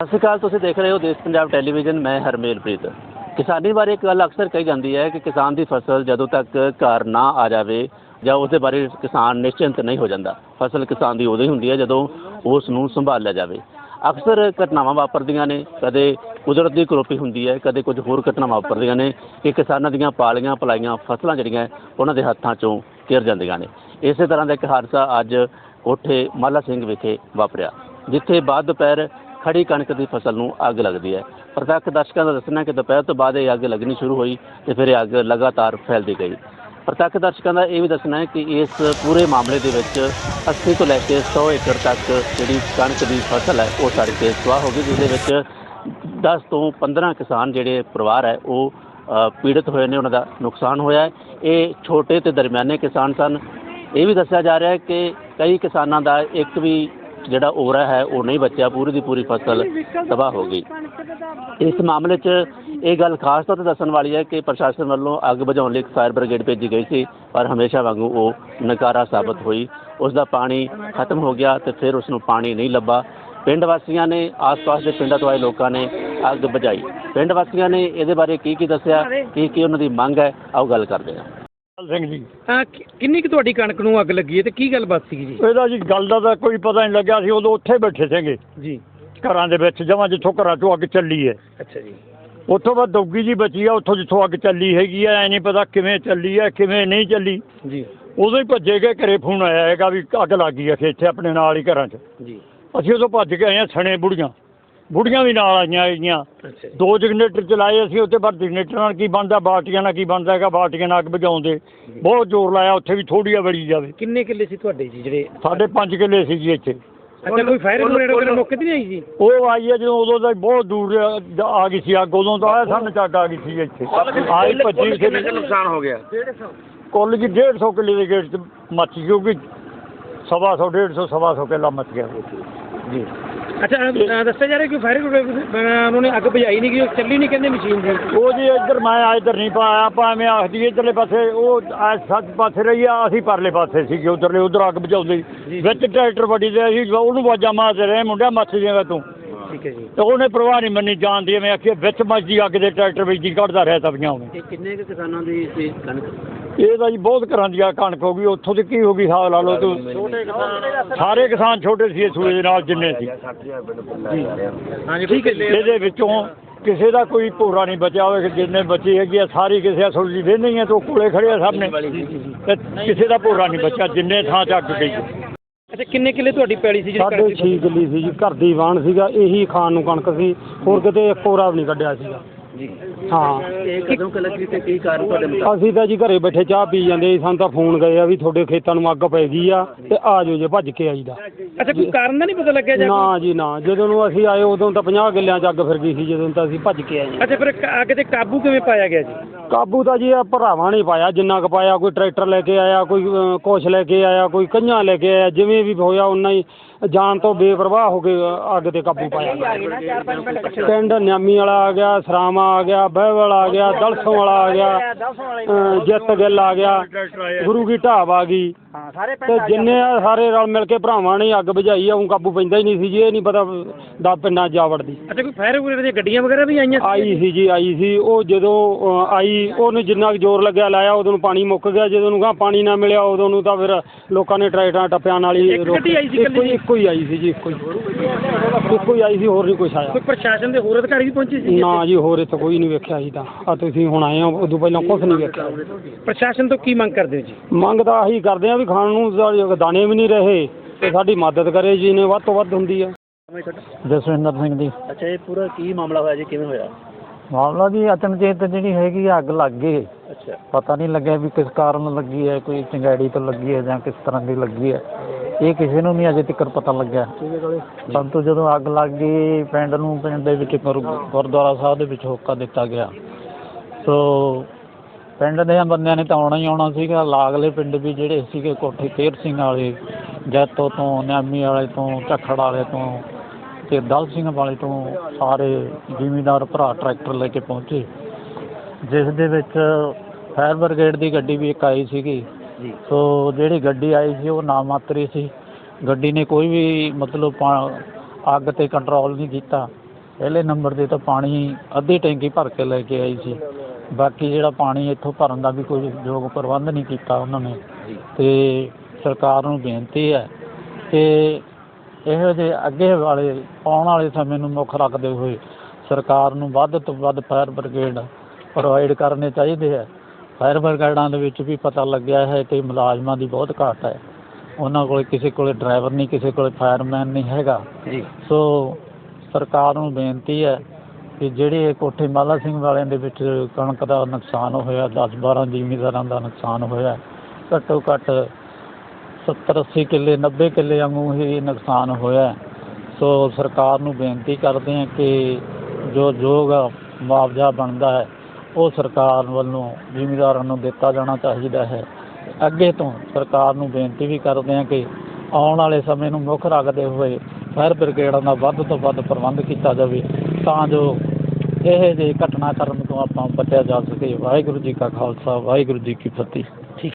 ਸਤਿ ਸ਼੍ਰੀ ਅਕਾਲ, ਤੁਸੀਂ ਦੇਖ ਰਹੇ ਹੋ ਦੇਸ਼ ਪੰਜਾਬ ਟੈਲੀਵਿਜ਼ਨ, ਮੈਂ ਹਰਮੇਲਪ੍ਰੀਤ। ਕਿਸਾਨੀ ਬਾਰੇ ਇੱਕ ਗੱਲ ਅਕਸਰ ਕਹੀ ਜਾਂਦੀ ਹੈ ਕਿ ਕਿਸਾਨ ਦੀ ਫਸਲ ਜਦੋਂ ਤੱਕ ਘਰ ਨਾ ਆ ਜਾਵੇ ਜਾਂ ਉਸ ਦੇ ਬਾਰੇ ਕਿਸਾਨ ਨਿਸ਼ਚਿੰਤ ਨਹੀਂ ਹੋ ਜਾਂਦਾ, ਫਸਲ ਕਿਸਾਨ ਦੀ ਉਦੋਂ ਹੀ ਹੁੰਦੀ ਹੈ ਜਦੋਂ ਉਸ ਨੂੰ ਸੰਭਾਲਿਆ ਜਾਵੇ। ਅਕਸਰ ਘਟਨਾਵਾਂ ਵਾਪਰਦੀਆਂ ਨੇ, ਕਦੇ ਕੁਦਰਤ ਦੀ ਕਰੋਪੀ ਹੁੰਦੀ ਹੈ, ਕਦੇ ਕੁਝ ਹੋਰ ਘਟਨਾਵਾਂ ਵਾਪਰਦੀਆਂ ਨੇ ਕਿ ਕਿਸਾਨਾਂ ਦੀਆਂ ਪਾਲੀਆਂ ਪਲਾਈਆਂ ਫਸਲਾਂ ਜਿਹੜੀਆਂ ਉਹਨਾਂ ਦੇ ਹੱਥਾਂ 'ਚੋਂ ਕਿਰ ਜਾਂਦੀਆਂ ਨੇ। ਇਸੇ ਤਰ੍ਹਾਂ ਦਾ ਇੱਕ ਹਾਦਸਾ ਅੱਜ ਕੋਠੇ ਮਾਲਾ ਸਿੰਘ ਵਿਖੇ ਵਾਪਰਿਆ, ਜਿੱਥੇ ਬਾਅਦ ਦੁਪਹਿਰ ਖੜੀ ਕਣਕ ਦੀ ਫਸਲ ਨੂੰ ਅੱਗ ਲੱਗਦੀ ਹੈ। ਪ੍ਰਤੱਖ ਦਰਸ਼ਕਾਂ ਦਾ ਦੱਸਣਾ ਕਿ ਦੁਪਹਿਰ ਤੋਂ ਬਾਅਦ ਇਹ ਅੱਗ ਲੱਗਣੀ ਸ਼ੁਰੂ ਹੋਈ ਤੇ ਫਿਰ ਇਹ ਅੱਗ ਲਗਾਤਾਰ ਫੈਲਦੀ ਗਈ। ਪ੍ਰਤੱਖ ਦਰਸ਼ਕਾਂ ਦਾ ਇਹ ਵੀ ਦੱਸਣਾ ਹੈ ਕਿ ਇਸ ਪੂਰੇ ਮਾਮਲੇ ਦੇ ਵਿੱਚ 80 ਤੋਂ ਲੈ ਕੇ 100 ਏਕੜ ਤੱਕ ਜਿਹੜੀ ਕਣਕ ਦੀ ਫਸਲ ਹੈ, ਉਹ ਸੜ ਕੇ ਸੁਆਹ ਹੋ ਗਈ, ਜਿਸ ਦੇ ਵਿੱਚ 10 ਤੋਂ 15 ਕਿਸਾਨ ਜਿਹੜੇ ਪਰਿਵਾਰ ਹੈ, ਉਹ ਪੀੜਤ ਹੋਏ ਨੇ, ਉਹਨਾਂ ਦਾ ਨੁਕਸਾਨ ਹੋਇਆ ਹੈ। ਇਹ ਛੋਟੇ ਤੇ ਦਰਮਿਆਨੇ ਕਿਸਾਨ ਸਨ। ਇਹ ਵੀ ਦੱਸਿਆ ਜਾ ਰਿਹਾ ਹੈ ਕਿ ਕਈ ਕਿਸਾਨਾਂ ਦਾ ਇੱਕ ਵੀ ਜਿਹੜਾ ਓਰਾ ਹੈ, ਉਹ ਨਹੀਂ ਬਚਿਆ। ਪੂਰੀ ਦੀ ਪੂਰੀ ਫਸਲ ਤਬਾਹ ਹੋ ਗਈ। ਇਸ ਮਾਮਲੇ 'ਚ ਇਹ ਗੱਲ ਖਾਸ ਤੌਰ ਤੇ ਦੱਸਣ ਵਾਲੀ ਹੈ ਕਿ ਪ੍ਰਸ਼ਾਸਨ ਵੱਲੋਂ ਅੱਗ ਬੁਝਾਉਣ ਲਈ ਇੱਕ ਫਾਇਰ ਬ੍ਰਿਗੇਡ ਭੇਜੀ ਗਈ ਸੀ, ਪਰ ਹਮੇਸ਼ਾ ਵਾਂਗੂ ਉਹ ਨਕਾਰਾ ਸਾਬਤ ਹੋਈ। ਉਸ ਦਾ ਪਾਣੀ ਖਤਮ ਹੋ ਗਿਆ ਤੇ ਫਿਰ ਉਸ ਨੂੰ ਪਾਣੀ ਨਹੀਂ ਲੱਭਾ। ਪਿੰਡ ਵਾਸੀਆਂ ਨੇ, ਆਸ-ਪਾਸ ਦੇ ਪਿੰਡਾਂ ਤੋਂ ਆਏ ਲੋਕਾਂ ਨੇ ਅੱਗ ਬੁਝਾਈ। ਪਿੰਡ ਵਾਸੀਆਂ ਨੇ ਇਹਦੇ ਬਾਰੇ ਕੀ ਕੀ ਦੱਸਿਆ ਕੀ ਕੀ ਉਹਨਾਂ ਦੀ ਮੰਗ ਹੈ, ਆਓ ਗੱਲ ਕਰਦੇ ਹਾਂ। ਸਿੰਘ ਜੀ। ਹਾਂ ਕਿ- ਕਿੰਨੀ ਕੁ ਤੁਹਾਡੀ ਕਣਕ ਨੂੰ ਅੱਗ ਲੱਗੀ ਹੈ ਤੇ ਕੀ ਗੱਲਬਾਤ ਸੀ ਜੀ? ਇਹਦਾ ਜੀ ਗੱਲ ਦਾ ਤਾਂ ਕੋਈ ਪਤਾ ਨਹੀਂ ਲੱਗਿਆ ਸੀ ਉਦੋਂ ਉੱਥੇ ਬੈਠੇ ਸੀਗੇ। ਜੀ। ਘਰਾਂ ਦੇ ਵਿੱਚ ਜਮਾਂ ਜਿੱਥੋਂ ਘਰਾਂ ਚੋਂ ਅੱਗ ਚੱਲੀ ਹੈ। ਅੱਛਾ ਜੀ। ਉੱਥੋਂ ਬਾਅਦ ਦੌਗੀ ਜੀ ਬਚੀ ਆ ਉੱਥੋਂ ਜਿੱਥੋਂ ਅੱਗ ਚੱਲੀ ਹੈਗੀ ਆ ਐ ਨਹੀਂ ਪਤਾ ਕਿਵੇਂ ਚੱਲੀ ਹੈ ਕਿਵੇਂ ਨਹੀਂ ਚੱਲੀ। ਜੀ। ਉਦੋਂ ਹੀ ਭੱਜੇ ਗਏ ਘਰੇ ਫੋਨ ਆਇਆ ਹੈਗਾ ਵੀ ਅੱਗ ਲੱਗ ਗਈ ਆ ਇੱਥੇ ਆਪਣੇ ਨਾਲ ਹੀ ਘਰਾਂ 'ਚ। ਜੀ। ਅਸੀਂ ਉਦੋਂ ਭੱਜ ਕੇ ਆਏ ਆ ਸਣੇ ਬੁੜੀਆਂ। ਬੁੜੀਆਂ ਵੀ ਨਾਲ ਆਈਆਂ ਹੈਗੀਆਂ। ਅੱਛਾ ਜੀ। ਦੋ ਜਨਰੇਟਰ ਚਲਾਏ ਅਸੀਂ ਉੱਤੇ ਪਰ ਜਨਰੇਟਰ ਨਾਲ ਕੀ ਬਣਦਾ ਬਾਲਟੀਆਂ ਨਾਲ ਕੀ ਬਣਦਾ ਹੈਗਾ ਬਾਲਟੀਆਂ ਨਾਲ ਅੱਗ ਬੁਝਾਉਂਦੇ। ਬਹੁਤ ਜ਼ੋਰ ਲਾਇਆ ਉੱਥੇ ਵੀ ਥੋੜੀ ਆ ਬੜੀ ਜਾਵੇ। ਕਿੰਨੇ ਕਿੱਲੇ ਸੀ ਤੁਹਾਡੇ ਜੀ ਜਿਹੜੇ? ਸਾਡੇ 5 ਕਿੱਲੇ ਸੀ ਜੀ ਇੱਥੇ। ਅੱਛਾ ਕੋਈ ਫਾਇਰ ਬ੍ਰਿਗੇਡ ਵਗੈਰਾ ਮੌਕੇ ਤੇ ਨਹੀਂ ਆਈ ਜੀ? ਉਹ ਆਈ ਹੈ ਜਦੋਂ ਉਦੋਂ ਦਾ ਬਹੁਤ ਦੂਰ ਆ ਗਈ ਸੀ ਅੱਗ ਉਦੋਂ ਤਾਂ ਆਇਆ ਸਾਨੂੰ ਚੱਕ ਆ ਗਈ ਸੀ ਇੱਥੇ। ਆਈ ਭੱਜੀ ਸੀ ਨੁਕਸਾਨ ਹੋ ਗਿਆ? ਕੁੱਲ ਜੀ 150 ਕਿੱਲੇ ਦੇ ਗੇਟ 'ਚ ਮੱਚ ਗਈ ਕਿਉਂਕਿ ਸਵਾ ਸੌ 150 ਸਵਾ ਸੌ ਕਿੱਲਾ ਮੱਚ ਗਿਆ ਜੀ। ਅੱਛਾ ਦੱਸਿਆ ਜਾ ਰਿਹਾ ਕਿ ਫਾਇਰ ਉਹਨਾਂ ਨੇ ਅੱਗ ਬੁਝਾਈ ਨਹੀਂ ਗਈ ਉਹ ਚੱਲੀ ਨਹੀਂ ਕਹਿੰਦੇ ਮਸ਼ੀਨ ਜੀ ਉਹ ਜੀ ਇੱਧਰ ਮੈਂ ਆ ਇੱਧਰ ਨਹੀਂ ਪਾਇਆ ਐਵੇਂ ਆਖਦੀ ਇੱਧਰਲੇ ਪਾਸੇ ਉਹ ਆ ਸੱਜ ਪਾਸੇ ਰਹੀ ਆ ਅਸੀਂ ਪਰਲੇ ਪਾਸੇ ਸੀਗੇ ਉਧਰਲੇ ਉਧਰ ਅੱਗ ਬੁਝਾਉਂਦੇ। ਸੀ। ਵਿੱਚ ਟਰੈਕਟਰ ਵੱਡੀ ਦੇ ਅਸੀਂ ਉਹਨੂੰ ਵਾਜਾ ਮਾਰਦੇ ਰਹੇ ਮੁੰਡਿਆ ਮੱਚ ਜਾਏਗਾ ਤੂੰ। ਠੀਕ ਹੈ ਜੀ। ਤੇ ਉਹਨੇ ਪ੍ਰਵਾਹ ਨਹੀਂ ਮੰਨੀ ਜਾਣਦੀ ਐਵੇਂ ਆਖੀ ਵਿੱਚ ਮੱਚਦੀ ਅੱਗ ਦੇ ਟਰੈਕਟਰ ਵਿੱਚ ਦੀ ਕੱਢਦਾ ਰਿਹਾ ਤਵੀਆਂ ਉਹਨੇ। ਕਿੰਨੇ ਕੁ ਕਿਸਾਨਾਂ ਦੀ ਸੀ ਕਣਕ? ਇਹ ਤਾਂ ਜੀ ਬਹੁਤ ਘਰਾਂ ਦੀ ਆ ਕਣਕ ਹੋ ਗਈ ਉੱਥੋਂ ਦੀ ਕੀ ਹੋ ਗਈ ਹਿਸਾਬ ਲਾ ਲਓ ਤੂੰ ਸਾਰੇ ਕਿਸਾਨ ਛੋਟੇ ਸੀ ਇਸ ਸੂਏ ਦੇ ਨਾਲ ਜਿੰਨੇ ਸੀ। ਹਾਂਜੀ ਠੀਕ ਹੈ ਇਹਦੇ ਵਿੱਚੋਂ ਕਿਸੇ ਦਾ ਕੋਈ ਭੋਰਾ ਨਹੀਂ ਬਚਿਆ ਹੋਵੇ ਕਿ ਜਿੰਨੇ ਬਚੀ ਹੈਗੀ ਆ ਸਾਰੀ ਕਿਸੇ ਅਸਲ ਦੀ ਵੇਂਦੇ ਹੀ ਆ ਤੇ ਕੋਲੇ ਖੜੇ ਆ ਸਾਹਮਣੇ ਤੇ ਕਿਸੇ ਦਾ ਭੋਰਾ ਨਹੀਂ ਬਚਿਆ ਜਿੰਨੇ ਥਾਂ ਚੱਕ ਗਈ ਅੱਛਾ ਕਿੰਨੇ ਕਿੱਲੇ ਤੁਹਾਡੀ ਪੈਲੀ ਸੀ ਜਿਹੜੀ ਸਾਡੇ ਕਣਕ ਦੀ 6 ਕਿੱਲੀ ਸੀ ਜੀ ਘਰ ਦੀ ਵਾਣ ਸੀਗਾ ਇਹੀ ਖਾਣ ਨੂੰ ਕਣਕ ਸੀ ਹੋਰ ਕਿਤੇ ਇੱਕ ਕੋਰਾ ਵੀ ਨਹੀਂ ਕੱਢਿਆ ਸੀਗਾ। ਜੀ। ਹਾਂ। ਇਹ ਕਦੋਂ ਕੁ ਲੱਗੀ ਤੇ ਕੀ ਕਾਰਨ ਤੁਹਾਡੇ ਮੁਤਾਬਕ? ਅਸੀਂ ਤਾਂ ਜੀ ਘਰੇ ਬੈਠੇ ਚਾਹ ਪੀ ਜਾਂਦੇ ਸੀ ਸਾਨੂੰ ਤਾਂ ਫੋਨ ਗਏ ਆ ਵੀ ਤੁਹਾਡੇ ਖੇਤਾਂ ਨੂੰ ਅੱਗ ਪੈ ਗਈ ਆ ਤੇ ਆ ਜਾਓ ਜੇ ਭੱਜ ਕੇ ਆਈਦਾ। ਅੱਛਾ ਕੋਈ ਕਾਰਨ ਦਾ ਨਹੀਂ ਪਤਾ ਲੱਗਿਆ ਜਾਂ ਨਾ ਜੀ ਨਾ ਜਦੋਂ ਨੂੰ ਅਸੀਂ ਆਏ ਉਦੋਂ ਤਾਂ 50 ਕਿੱਲਿਆਂ ਚ ਅੱਗ ਫਿਰ ਗਈ ਸੀ ਜਦੋਂ ਤਾਂ ਅਸੀਂ ਭੱਜ ਕੇ ਆਏ ਅੱਛਾ ਫਿਰ ਕ- ਅੱਗ ਤੇ ਕਾਬੂ ਕਿਵੇਂ ਪਾਇਆ ਗਿਆ ਜੀ? ਕਾਬੂ ਤਾਂ ਜੀ ਆ ਭਰਾਵਾਂ ਨੇ ਪਾਇਆ ਜਿੰਨਾ ਕੁ ਪਾਇਆ ਕੋਈ ਟਰੈਕਟਰ ਲੈ ਕੇ ਆਇਆ ਕੋਈ ਅ, ਕੁਛ ਲੈ ਕੇ ਆਇਆ ਕੋਈ ਕਈਆਂ ਲੈ ਕੇ ਆਇਆ ਜਿਵੇਂ ਵੀ ਹੋਇਆ ਉਨਾ ਹੀ ਜਾਨ ਤੋਂ ਬੇਪਰਵਾਹ ਹੋ ਕੇ ਅੱਗ ਤੇ ਕਾਬੂ ਪਾਇਆ। ਪਿੰਡ ਨਿਆਮੀ ਵਾਲਾ ਆ ਗਿਆ ਸਰਾਮਾ ਆ ਗਿਆ ਬਹਿਵਲ ਆ ਗਿਆ ਦਲਸੋਂ ਵਾਲਾ ਆ ਗਿਆ ਅ, ਜਿੱਤ ਗਿੱਲ ਆ ਗਿਆ ਗੁਰੂ ਕੀ ਢਾਬ ਆ ਗਈ। ਤੇ ਜਿੰਨੇ ਆ ਸਾਰੇ ਰਲ ਮਿਲ ਕੇ ਭਰਾਵਾਂ ਨੇ ਅੱਗ ਬੁਝਾਈ ਆ ਉਹ ਕਾਬੂ ਪੈਂਦਾ ਹੀ ਨਹੀਂ ਸੀ ਜੀ ਇਹ ਨਹੀਂ ਪਤਾ ਦਾ ਪਿੰਡਾਂ ਜਾ ਵੜਦੀ ਅੱਛਾ ਕੋਈ ਫਾਇਰ ਬ੍ਰਿਗੇਡ ਦੀਆਂ ਗੱਡੀਆਂ ਵਗੈਰਾ ਵੀ ਆਈਆਂ ਸੀ? ਆਈ ਸੀ ਜੀ ਆਈ ਸੀ। ਉਹ ਜਦੋਂ ਅ, ਆਈ ਉਹਨੂੰ ਜਿੰਨਾ ਕੁ ਜ਼ੋਰ ਲੱਗਿਆ ਲਾਇਆ ਉਦੋਂ ਨੂੰ ਪਾਣੀ ਮੁੱਕ ਗਿਆ। ਜਦੋਂ ਨੂੰ ਪਾਣੀ ਨਾ ਮਿਲਿਆ ਉਦੋਂ ਨੂੰ ਤਾਂ ਫਿਰ ਲੋਕਾਂ ਨੇ ਟਰੈਕਟਰਾਂ ਟੱਪਿਆਂ ਨਾਲ ਹੀ ਇੱਕ ਰੋਕ- ਗੱਡੀ ਆਈ ਸੀ ਇੱਕੋ ਇਕੱਲੀ ਹੀ ਇੱਕੋ ਹੀ ਆਈ ਸੀ ਜੀ ਇੱਕੋ ਹੀ। ਇੱਕੋ ਹੀ ਆਈ ਸੀ ਹੋਰ ਨਹੀਂ ਕੁਛ ਆਇਆ। ਕੋਈ ਪ੍ਰਸ਼ਾਸਨ ਦੇ ਹੋਰ ਅਧਿਕਾਰੀ ਵੀ ਪਹੁੰਚੇ ਸੀ ਨਾ ਜੀ ਹੋਰ ਇੱਥੇ ਕੋਈ ਨਹੀਂ ਵੇਖਿਆ ਜੀ ਤਾਂ। ਆ ਤੁਸੀਂ ਹੁਣ ਆਏ ਹੋ ਉਦੋਂ ਪਹਿਲਾਂ ਕੁਛ ਨਹੀਂ ਵੇਖਿਆ। ਪ੍ਰਸ਼ਾਸਨ ਤੋਂ ਕੀ ਮੰਗ ਕਰਦੇ ਹੋ ਜੀ? ਮੰਗ ਤਾਂ ਆਹੀ ਕਰਦੇ ਆ ਵੀ ਖਾਣ ਨੂੰ ਤਾਂ ਦਾਣੇ ਵੀ ਨਹੀਂ ਰਹੇ ਤੇ ਸਾਡੀ ਮਦਦ ਕਰੇ ਜੀ ਨੇ ਵੱਧ ਤੋਂ ਵੱਧ ਹੁੰਦੀ ਆ। ਜਸਵਿੰਦਰ ਸਿੰਘ ਜੀ। ਅੱਛਾ ਇਹ ਪੂਰਾ ਕੀ ਮਾਮਲਾ ਹੋਇਆ ਜੀ ਕਿਵੇਂ ਹੋਇਆ? ਮਾਮਲਾ ਜੀ ਅਚਨਚੇਤ ਜਿਹੜੀ ਹੈਗੀ ਆ, ਅੱਗ ਲੱਗ ਗਈ। ਅੱਛਾ। ਪਤਾ ਨਹੀਂ ਲੱਗਿਆ ਵੀ ਕਿਸ ਕਾਰਨ ਲੱਗੀ ਹੈ ਕੋਈ ਚੰਗਾੜੀ ਤੋਂ ਲੱਗੀ ਹੈ ਜਾਂ ਕਿਸ ਤਰ੍ਹਾਂ ਦੀ ਲੱਗੀ ਹੈ। ਇਹ ਕਿਸੇ ਨੂੰ ਨਹੀਂ ਅਜੇ ਤੱਕ ਪਤਾ ਲੱਗਿਆ। ਪਰੰਤੂ ਜਦੋਂ ਅੱਗ ਲੱਗ ਗਈ ਪਿੰਡ ਨੂੰ ਪਿੰਡ ਦੇ ਵਿੱਚ ਗੁਰ- ਗੁਰਦੁਆਰਾ ਸਾਹਿਬ ਦੇ ਵਿੱਚ ਹੋਕਾ ਦਿੱਤਾ ਗਿਆ। ਸੋ ਪਿੰਡ ਦੇ ਬੰਦਿਆਂ ਨੇ ਤਾਂ ਆਉਣਾ ਹੀ ਆਉਣਾ ਸੀਗਾ। ਲਾਗਲੇ ਪਿੰਡ ਵੀ ਜਿਹੜੇ ਸੀਗੇ ਕੋਠੇ ਤੇਰ ਸਿੰਘ ਵਾਲੇ ਜੈਤੋ ਤੋਂ ਨਿਆਮੀ ਵਾਲੇ ਤੋਂ ਝੱਖੜ ਵਾਲੇ ਤੋਂ ਤੇ ਦਲ ਸਿੰਘ ਵਾਲੇ ਤੋਂ ਸਾਰੇ ਜ਼ਿਮੀਂਦਾਰ ਭਰਾ ਟਰੈਕਟਰ ਲੈ ਕੇ ਪਹੁੰਚੇ। ਜਿਸ ਦੇ ਵਿੱਚ ਫਾਇਰ ਬ੍ਰਿਗੇਡ ਦੀ ਗੱਡੀ ਵੀ ਇੱਕ ਆਈ ਸੀਗੀ। ਸੋ ਜਿਹੜੀ ਗੱਡੀ ਆਈ ਸੀ ਉਹ ਨਾ ਮਾਤਰੀ ਸੀ। ਗੱਡੀ ਨੇ ਕੋਈ ਵੀ ਮਤਲਬ ਅੱਗ ਤੇ ਕੰਟਰੋਲ ਨਹੀਂ ਕੀਤਾ। ਪਹਿਲੇ ਨੰਬਰ ਤੇ ਤਾਂ ਪਾਣੀ ਅੱਧੀ ਟੈਂਕੀ ਭਰ ਕੇ ਲੈ ਕੇ ਆਈ ਸੀ। ਬਾਕੀ ਜਿਹੜਾ ਪਾਣੀ ਇੱਥੋਂ ਭਰਨ ਦਾ ਵੀ ਕੋਈ ਯੋਗ ਪ੍ਰਬੰਧ ਨਹੀਂ ਕੀਤਾ ਉਹਨਾਂ ਨੇ। ਤੇ ਸਰਕਾਰ ਨੂੰ ਬੇਨਤੀ ਹੈ ਕਿ ਇਹੋ ਜਿਹੇ ਅੱਗੇ ਵਾਲੇ ਆਉਣ ਵਾਲੇ ਸਮੇਂ ਨੂੰ ਮੁੱਖ ਰੱਖਦੇ ਹੋਏ ਸਰਕਾਰ ਨੂੰ ਵੱਧ ਤੋਂ ਵੱਧ ਫਾਇਰ ਬ੍ਰਿਗੇਡ ਪ੍ਰੋਵਾਈਡ ਕਰਨੇ ਚਾਹੀਦੇ ਹੈ। ਫਾਇਰ ਬ੍ਰਿਗੇਡਾਂ ਦੇ ਵਿੱਚ ਵੀ ਪਤਾ ਲੱਗਿਆ ਹੈ ਕਿ ਮੁਲਾਜ਼ਮਾਂ ਦੀ ਬਹੁਤ ਘਾਟ ਹੈ। ਉਹਨਾਂ ਕੋਲ ਕਿਸੇ ਕੋਲੇ ਡਰਾਈਵਰ ਨਹੀਂ ਕਿਸੇ ਕੋਲੇ ਫਾਇਰਮੈਨ ਨਹੀਂ ਹੈਗਾ। ਜੀ। ਸੋ ਸਰਕਾਰ ਨੂੰ ਬੇਨਤੀ ਹੈ ਕਿ ਜਿਹੜੇ ਕੋਠੇ ਮਾਲਾ ਸਿੰਘ ਵਾਲਿਆਂ ਦੇ ਵਿੱਚ ਕਣਕ ਦਾ ਨੁਕਸਾਨ ਹੋਇਆ 10 12 ਜ਼ਿਮੀਂਦਾਰਾਂ ਦਾ ਨੁਕਸਾਨ ਹੋਇਆ, ਘੱਟੋ ਘੱਟ 70 80 ਕਿੱਲੇ 90 ਕਿੱਲੇ ਵਾਂਗੂ ਹੀ ਨੁਕਸਾਨ ਹੋਇਆ। ਸੋ ਸਰਕਾਰ ਨੂੰ ਬੇਨਤੀ ਕਰਦੇ ਹਾਂ ਕਿ ਜੋ ਯੋਗ ਮੁਆਵਜ਼ਾ ਬਣਦਾ ਹੈ, ਉਹ ਸਰਕਾਰ ਵੱਲੋਂ ਜ਼ਿਮੀਂਦਾਰਾਂ ਨੂੰ ਦਿੱਤਾ ਜਾਣਾ ਚਾਹੀਦਾ ਹੈ। ਅੱਗੇ ਤੋਂ ਸਰਕਾਰ ਨੂੰ ਬੇਨਤੀ ਵੀ ਕਰਦੇ ਹਾਂ ਕਿ ਆਉਣ ਵਾਲੇ ਸਮੇਂ ਨੂੰ ਮੁੱਖ ਰੱਖਦੇ ਹੋਏ ਫਾਇਰ ਬ੍ਰਿਗੇਡਾਂ ਦਾ ਵੱਧ ਤੋਂ ਵੱਧ ਪ੍ਰਬੰਧ ਕੀਤਾ ਜਾਵੇ, ਤਾਂ ਜੋ ਇਹ ਜਿਹੇ ਕਰਨ ਤੋਂ ਆਪਾਂ ਬਚਿਆ ਜਾ ਸਕੇ। ਵਾਹਿਗੁਰੂ ਜੀ ਕਾ ਖਾਲਸਾ, ਵਾਹਿਗੁਰੂ ਜੀ ਕੀ ਫਤਿਹ।